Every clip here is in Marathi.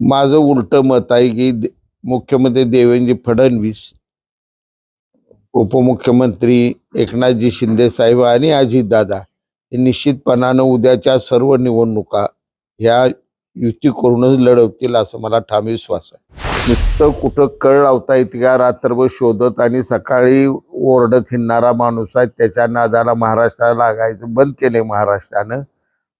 माझं उलटं मत आहे की दे- मुख्यमंत्री देवेंद्र फडणवीस उपमुख्यमंत्री एकनाथजी शिंदे साहेब आणि अजितदादा हे निश्चितपणानं उद्याच्या सर्व निवडणुका ह्या युती करूनच लढवतील असं मला ठाम विश्वास आहे. नुसतं कुठं कळ लावता येते का रात्रभर शोधत आणि सकाळी ओरडत हिंडणारा माणूस आहे त्याच्या नादाला महाराष्ट्राला लागायचं बंद केले महाराष्ट्रानं.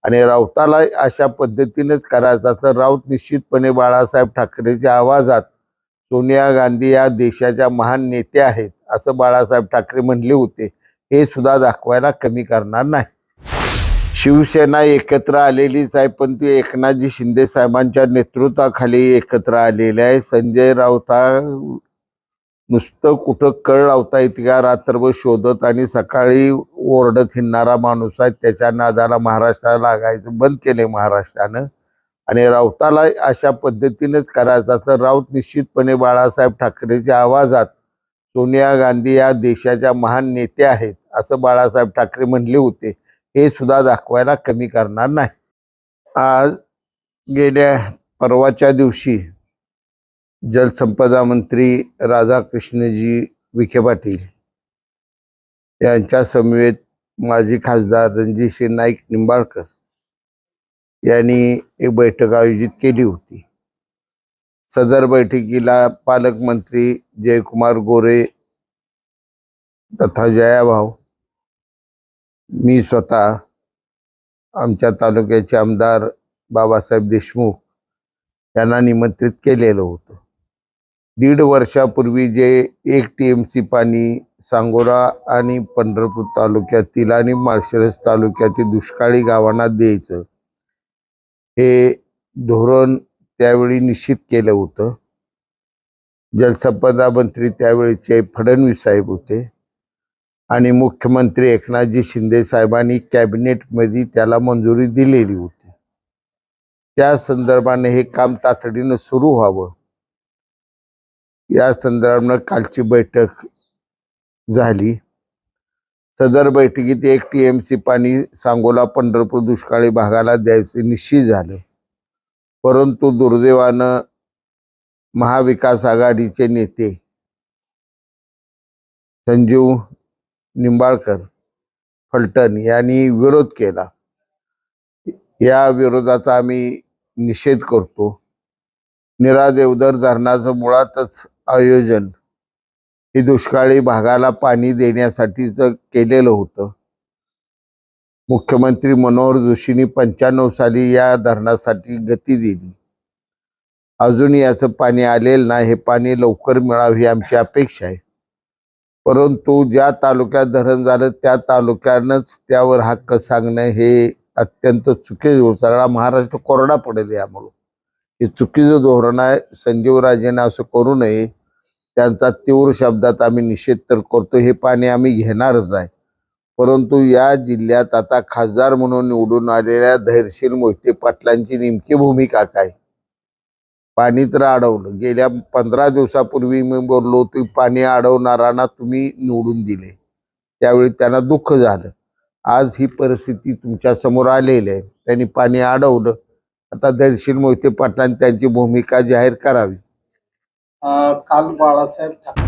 आणि राऊताला अशा पद्धतीनेच करायचं तर राऊत निश्चितपणे बाळासाहेब ठाकरेच्या आवाजात सोनिया गांधी या देशाच्या महान नेत्या आहेत असं बाळासाहेब ठाकरे म्हणले होते. हे सुद्धा दाखवायला कमी करणार नाही. शिवसेना एकत्र आलेलीच आहे पण ती एकनाथजी शिंदे साहेबांच्या नेतृत्वाखाली एकत्र आलेली आहे. संजय राऊत हा नुसतं कुठं कळ लावता येते का? रात्रभर शोधत आणि सकाळी ओरडत हिंडणारा माणूस आहे. त्याच्या नादाला महाराष्ट्राला लागायचं बंद केले महाराष्ट्रानं. आणि राऊताला अशा पद्धतीनेच करायचं तर राऊत निश्चितपणे बाळासाहेब ठाकरेच्या आवाजात सोनिया गांधी या देशाच्या महान नेत्या आहेत असं बाळासाहेब ठाकरे म्हणले होते. हे सुद्धा दाखवायला कमी करणार नाही. आज गेल्या परवाच्या दिवशी जलसंपदा मंत्री राधाकृष्णजी विखे पाटील यांच्या समवेत माजी खासदार रणजितसिंह नाईक निंबाळकर यांनी एक बैठक आयोजित केली होती. सदर बैठकीला पालकमंत्री जयकुमार गोरे तथा जयाभाऊ मी स्वतः आमच्या तालुक्याचे आमदार बाबासाहेब देशमुख यांना निमंत्रित केलेलं होतं. दीड वर्षापूर्वी जे एक टी एम सी पाणी सांगोरा आणि पंढरपूर तालुक्यातील आणि माळशिरस तालुक्यातील दुष्काळी गावांना द्यायचं हे धोरण त्यावेळी निश्चित केलं होतं. जलसंपदा मंत्री त्यावेळीचे फडणवीस साहेब होते आणि मुख्यमंत्री एकनाथजी शिंदे साहेबांनी कॅबिनेटमध्ये त्याला मंजुरी दिलेली होती. त्या संदर्भाने हे काम तातडीनं सुरू व्हावं. या संदर्भानं कालची बैठक झाली. सदर बैठकीत एक टी एम सी पाणी सांगोला पंढरपूर दुष्काळी भागाला द्यायचे निश्चित झालं. परंतु दुर्दैवानं महाविकास आघाडीचे नेते संजीव निंबाळकर फलटण यांनी विरोध केला. या विरोधाचा आम्ही निषेध करतो. निरादेवदर धरणाचं मुळातच आयोजन. हे दुष्काळी भागाला पाणी देण्यासाठीच केलेलं होतं. मुख्यमंत्री मनोहर जोशींनी पंच्याण्णव साली या धरणासाठी गती दिली. अजून याचं पाणी आलेलं नाही हे पाणी लवकर मिळावं ही आमची अपेक्षा आहे. परंतु ज्या तालुक्यात धरण झालं त्या तालुक्यानंच त्यावर हक्क सांगणं हे अत्यंत चुकीचं सगळा महाराष्ट्र कोरडा पडेल यामुळं. हे चुकीचं धोरण आहे. संजीवराजेनं असं करू नये. त्यांचा तीव्र शब्दात आम्ही निषेध तर करतो हे पाणी आम्ही घेणारच आहे परंतु या जिल्ह्यात आता खासदार म्हणून निवडून आलेल्या धैर्यशील मोहिते पाटलांची नेमकी भूमिका काय? पाणी तर अडवलं. गेल्या पंधरा दिवसापूर्वी मी बोललो की पाणी अडवणारांना तुम्ही निवडून दिले. त्यावेळी त्यांना दुःख झालं. आज ही परिस्थिती तुमच्यासमोर आलेली आहे. त्यांनी पाणी अडवलं. आता धैर्यशील मोहिते पाटलांनी त्यांची भूमिका जाहीर करावी. काल बाळासाहेब ठाकरे